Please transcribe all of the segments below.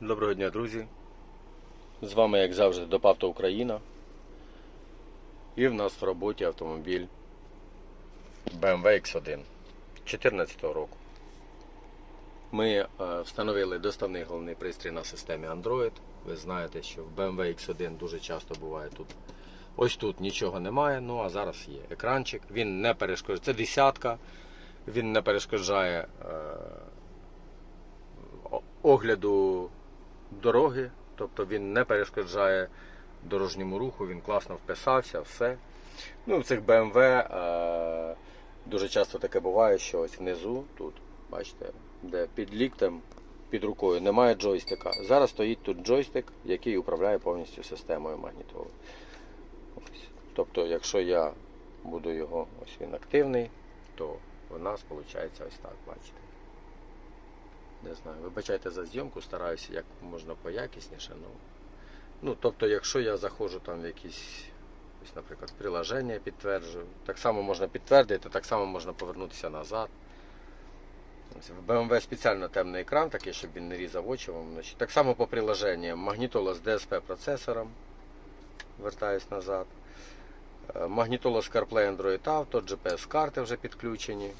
Доброго дня, друзі. З вами, як завжди, Допавто Україна. І в нас в роботі автомобіль BMW X1 2014 року. Ми е, встановили доставний головний пристрій на системі Android. Ви знаєте, що в BMW X1 дуже часто буває тут. Ось тут нічого немає, ну а зараз є екранчик. Він не перешкоджає. Це десятка. Він не перешкоджає е, огляду дороги, тобто він не перешкоджає дорожньому руху, він класно вписався, все. Ну, в цих BMW е, дуже часто таке буває, що ось внизу, тут, бачите, де під ліктем, під рукою немає джойстика. Зараз стоїть тут джойстик, який управляє повністю системою магнітоли. Ось. Тобто, якщо я буду його, ось він активний, то у нас виходить ось так, бачите. Не знаю, вибачайте за зйомку, стараюся як можна поякісніше. Ну, ну тобто, якщо я заходжу там в якісь, ось, наприклад, приложення підтверджую, так само можна підтвердити, так само можна повернутися назад. В BMW спеціально темний екран, такий, щоб він не різав очі вам. Так само по приложенням. Магнітола з DSP процесором. Вертаюсь назад. Е, Магнітола з CarPlay Android Auto, GPS-карти вже підключені.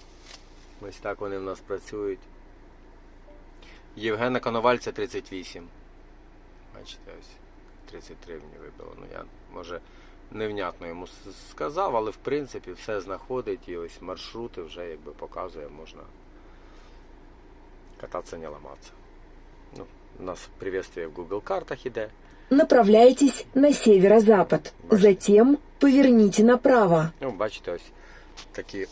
Ось так вони в нас працюють. Євгена Коновальця 38. Бачите, ось 33 мені вибило. Ну я може невнятно йому сказав, але в принципі все знаходить і ось маршрути вже якби показує, можна кататися, не ламатися. Ну, у нас приветствие в Google картах іде. Направляйтесь на северо-запад. Затем поверните направо. Ну, бачите, ось такі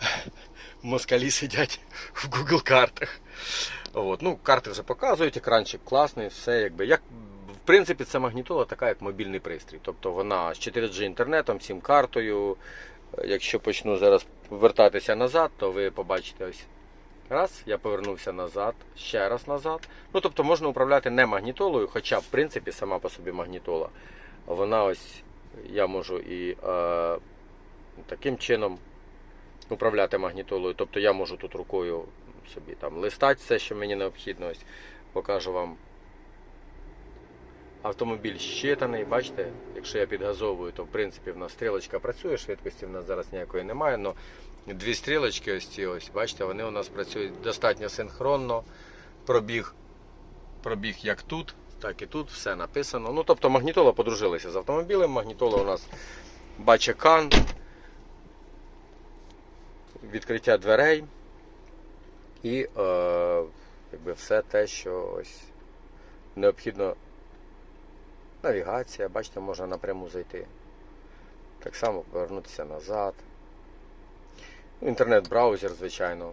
москалі сидять в Google картах. От. Ну, карти вже показують, екранчик класний, все якби. Як, в принципі, це магнітола така, як мобільний пристрій. Тобто вона з 4G інтернетом, сім картою. Якщо почну зараз вертатися назад, то ви побачите ось. Раз, я повернувся назад, ще раз назад. Ну, тобто можна управляти не магнітолою, хоча, в принципі, сама по собі магнітола. Вона ось, я можу і е, таким чином управляти магнітолою. Тобто я можу тут рукою собі там листати все, що мені необхідно. Ось покажу вам. Автомобіль щитаний, бачите, якщо я підгазовую, то в принципі в нас стрілочка працює, швидкості в нас зараз ніякої немає. але дві стрілочки, ось ці ось, бачите, вони у нас працюють достатньо синхронно. Пробіг, пробіг як тут, так і тут, все написано. Ну, тобто магнітола подружилася з автомобілем. Магнітола у нас бачить кан, відкриття дверей і е, якби все те, що ось необхідно. Навігація, бачите, можна напряму зайти. Так само повернутися назад. Інтернет-браузер, звичайно.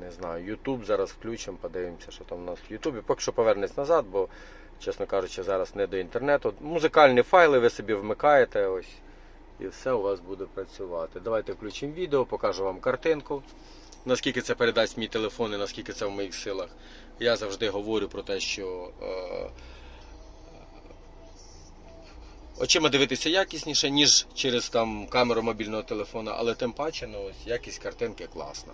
Не знаю, YouTube зараз включимо, подивимося, що там у нас в YouTube. Поки що повернеться назад, бо, чесно кажучи, зараз не до інтернету. Музикальні файли ви собі вмикаєте ось. І все у вас буде працювати. Давайте включимо відео, покажу вам картинку. Наскільки це передасть мій телефон і наскільки це в моїх силах. Я завжди говорю про те, що е, очима дивитися якісніше, ніж через там камеру мобільного телефона, але тим паче ну, ось, якість картинки класна.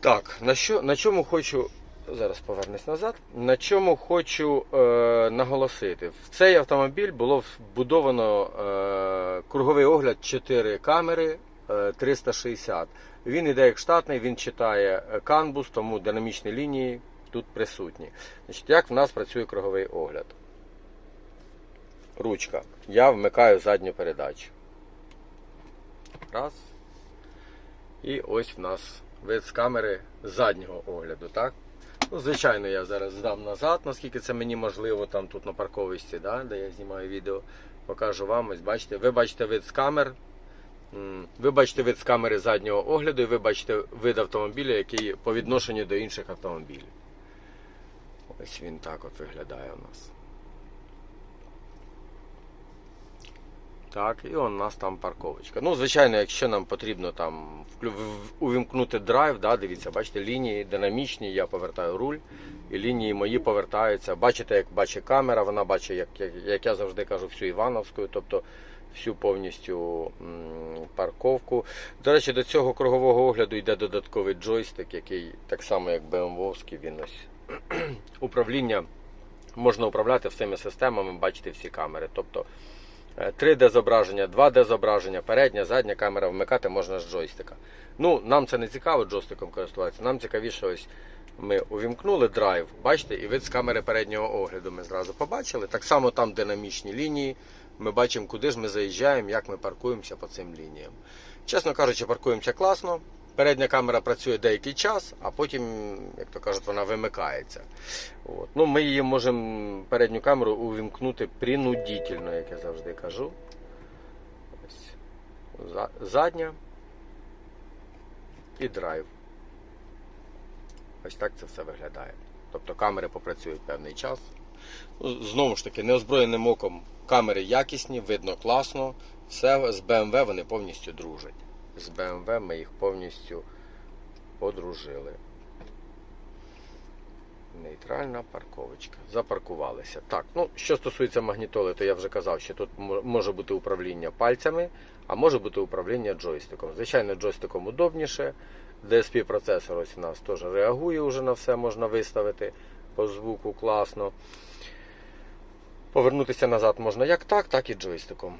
Так, на, що, на чому хочу. Зараз повернусь назад. На чому хочу е, наголосити. В цей автомобіль було вбудовано е, круговий огляд 4 камери е, 360. Він іде як штатний, він читає е, канбус, тому динамічні лінії тут присутні. Значить, Як в нас працює круговий огляд? Ручка. Я вмикаю задню передачу. Раз. І ось в нас вид з камери заднього огляду, так? Ну, звичайно, я зараз здам назад, наскільки це мені можливо, там тут на парковищі, да, де я знімаю відео. Покажу вам, ось бачите. Ви бачите вид з камер. Ви бачите вид з камери заднього огляду, і ви бачите вид автомобіля, який по відношенню до інших автомобілів. Ось він так от виглядає у нас. Так, і у нас там парковочка. Ну, звичайно, якщо нам потрібно там увімкнути драйв, да, дивіться, бачите, лінії динамічні, я повертаю руль, і лінії мої повертаються. Бачите, як бачить камера, вона бачить, як, як, як я завжди кажу, всю Івановську, тобто всю повністю парковку. До речі, до цього кругового огляду йде додатковий джойстик, який так само як BMW, він ось управління можна управляти всіми системами, бачити всі камери. Тобто е, 3D зображення, 2D зображення, передня, задня камера вмикати можна з джойстика. Ну, нам це не цікаво джойстиком користуватися. Нам цікавіше, ось ми увімкнули драйв, бачите, і вид з камери переднього огляду ми зразу побачили. Так само там динамічні лінії. Ми бачимо, куди ж ми заїжджаємо, як ми паркуємося по цим лініям. Чесно кажучи, паркуємося класно. Передня камера працює деякий час, а потім, як то кажуть, вона вимикається. От. Ну, ми її можемо передню камеру увімкнути принудительно, як я завжди кажу. Ось. Задня і драйв. Ось так це все виглядає. Тобто камери попрацюють певний час. Знову ж таки, неозброєним оком камери якісні, видно класно. Все з BMW вони повністю дружать. З BMW ми їх повністю одружили. Нейтральна парковочка. Запаркувалися. Так, ну що стосується магнітоли, то я вже казав, що тут може бути управління пальцями, а може бути управління джойстиком. Звичайно, джойстиком удобніше. DSP процесор ось у нас теж реагує вже на все, можна виставити по звуку класно. Повернутися назад можна як так, так і джойстиком.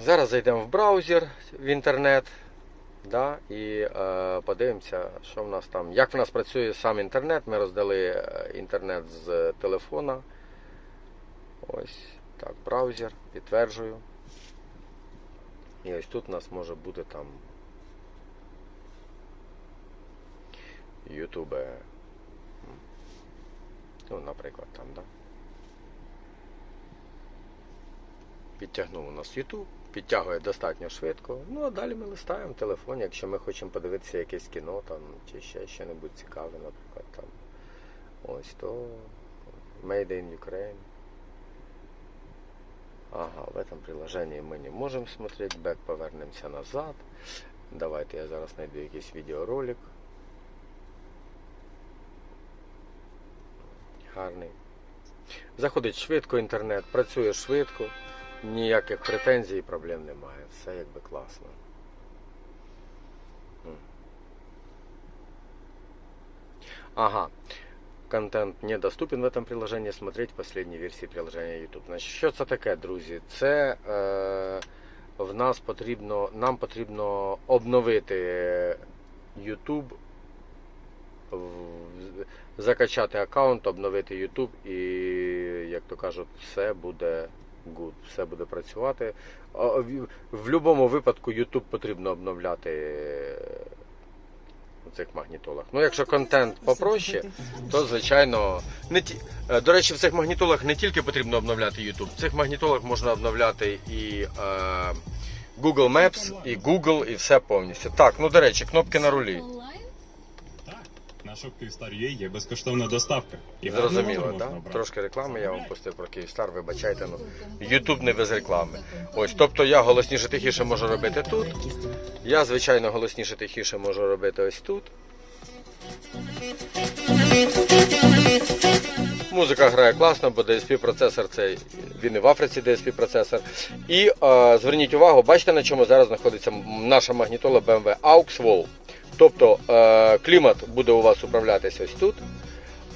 Зараз зайдемо в браузер, в інтернет. Да, і е, подивимося, що в нас там. Як в нас працює сам інтернет. Ми роздали е, інтернет з телефона. Ось так, браузер, підтверджую. І ось тут у нас може бути там YouTube. Ну, наприклад, там, да? Підтягнув у нас YouTube, підтягує достатньо швидко. Ну а далі ми листаємо телефон, якщо ми хочемо подивитися якесь кіно там, чи ще щось цікаве, наприклад, там. Ось то Made in Ukraine. Ага, в этом приложении мы не можем смотреть. Бэк повернемося назад. Давайте я зараз знайду якийсь відеоролик. Гарний. Заходить швидко інтернет, працює швидко, ніяких претензій і проблем немає. Все якби класно. Ага. Контент недоступен в этом приложении. Смотреть последние версії приложення YouTube. Значить, що це таке, друзі? Це е, в нас потрібно, нам потрібно обновити YouTube, в- закачати аккаунт, обновити YouTube і, як то кажуть, все буде good, все буде працювати. В, будь-якому випадку YouTube потрібно обновляти е, у цих магнітолах. Ну, якщо контент попроще, то звичайно не ті... е, до речі, в цих магнітолах не тільки потрібно обновляти YouTube, в цих магнітолах можна обновляти і е, Google Maps, і Google, і все повністю. Так, ну до речі, кнопки на рулі. Онлайн? Так, на Shopkickstar.ua є безкоштовна доставка. І Зрозуміло, так? можна. Трошки реклами я вам пустив про Київстар, вибачайте, ну YouTube не без реклами. Ось, тобто я голосніше тихіше можу робити тут. Я, звичайно, голосніше тихіше можу робити ось тут. Музика грає класно, бо DSP процесор це він і в Африці DSP процесор. І е, зверніть увагу, бачите на чому зараз знаходиться наша магнітола BMW AUX Wall. Тобто е, клімат буде у вас управлятися ось тут.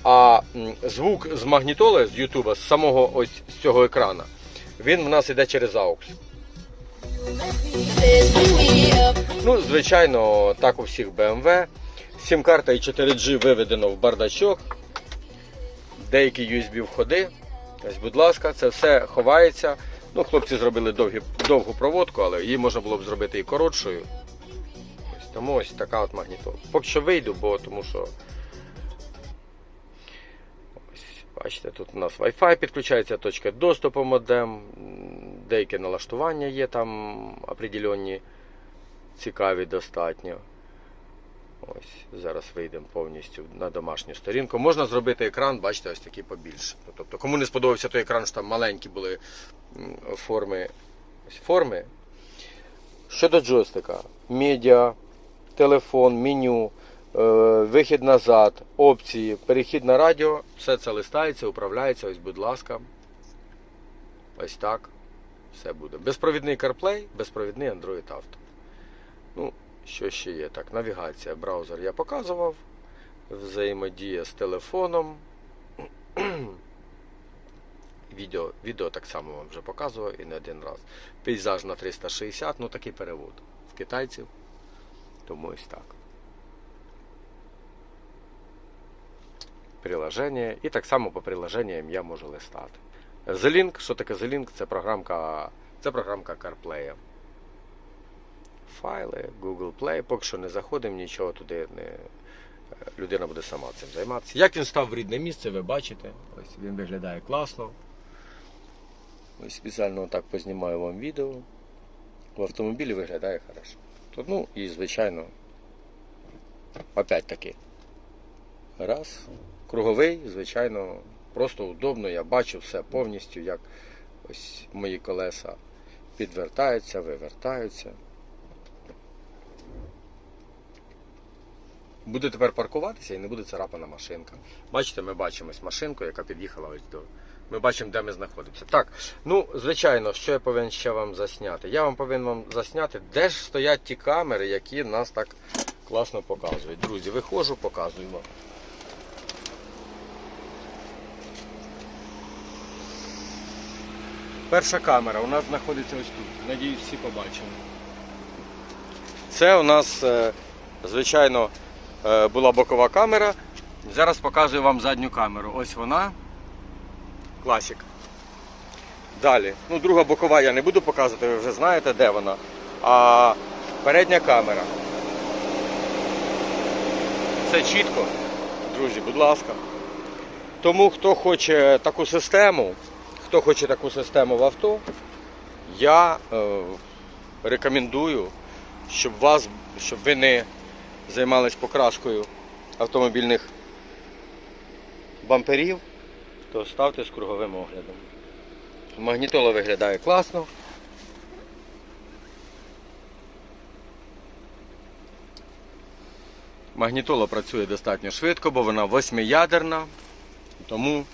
А звук з магнітоли з Ютуба, з самого ось з цього екрана, він в нас іде через AUX. Ну, звичайно, так у всіх BMW. Сім-карта і 4G виведено в бардачок. Деякі USB входи. Ось, будь ласка, це все ховається. Ну, хлопці зробили довгі, довгу проводку, але її можна було б зробити і коротшою. Тому ось така от магнітола. Поки що вийду, бо тому що. Бачите, тут у нас Wi-Fi підключається, точка доступу модем, м, деякі налаштування є там определенні, цікаві достатньо. Ось, зараз вийдемо повністю на домашню сторінку. Можна зробити екран, бачите, ось такий побільше. Тобто, кому не сподобався той екран, що там маленькі були форми. Ось форми. Щодо джойстика, медіа, телефон, меню, е, вихід назад, опції, перехід на радіо, все це листається, управляється, ось, будь ласка. Ось так. Все буде. Безпровідний CarPlay, безпровідний Android Auto. Ну, що ще є? Так, навігація, браузер я показував. Взаємодія з телефоном. Відео, відео так само вам вже показував і не один раз. Пейзаж на 360, ну такий перевод в китайців. Тому ось так. Приложення. І так само по приложенням я можу листати. The що таке The Link? Це програмка, це програмка CarPlay. Файли, Google Play. Поки що не заходимо, нічого туди не. Людина буде сама цим займатися. Як він став в рідне місце, ви бачите. Ось він виглядає класно. Ось спеціально так познімаю вам відео. В автомобілі виглядає хорошо. Тут, ну і звичайно, опять таки. Раз. Круговий, звичайно, просто удобно. Я бачу все повністю, як ось мої колеса підвертаються, вивертаються. Буде тепер паркуватися і не буде царапана машинка. Бачите, ми бачимось машинку, яка під'їхала ось до. Ми бачимо, де ми знаходимося. Так, ну, звичайно, що я повинен ще вам засняти? Я вам повинен вам засняти, де ж стоять ті камери, які нас так класно показують. Друзі, виходжу, показую вам. Перша камера у нас знаходиться ось тут. Надіюсь, всі побачили. Це у нас, е, звичайно, е, була бокова камера. Зараз показую вам задню камеру. Ось вона. Класік. Далі. Ну, друга бокова я не буду показувати, ви вже знаєте, де вона. А передня камера. Все чітко. Друзі, будь ласка. Тому хто хоче таку систему, хто хоче таку систему в авто, я е, рекомендую, щоб вас, щоб ви не займались покраскою автомобільних бамперів, то ставте з круговим оглядом. Магнітола виглядає класно. Магнітола працює достатньо швидко, бо вона восьмиядерна, тому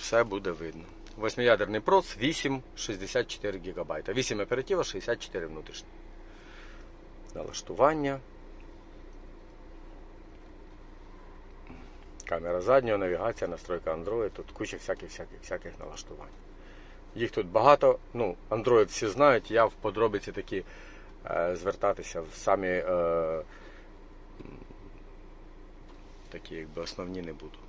все буде видно. Восьмиядерний проц 8 64 ГБ. 8 оператива, 64 внутрішні. Налаштування. Камера заднього, навігація, настройка Android, тут куча всяких всяких всяких налаштувань. Їх тут багато. Ну, Android всі знають, я в подробиці такі е, звертатися в самі е, такі якби основні не буду.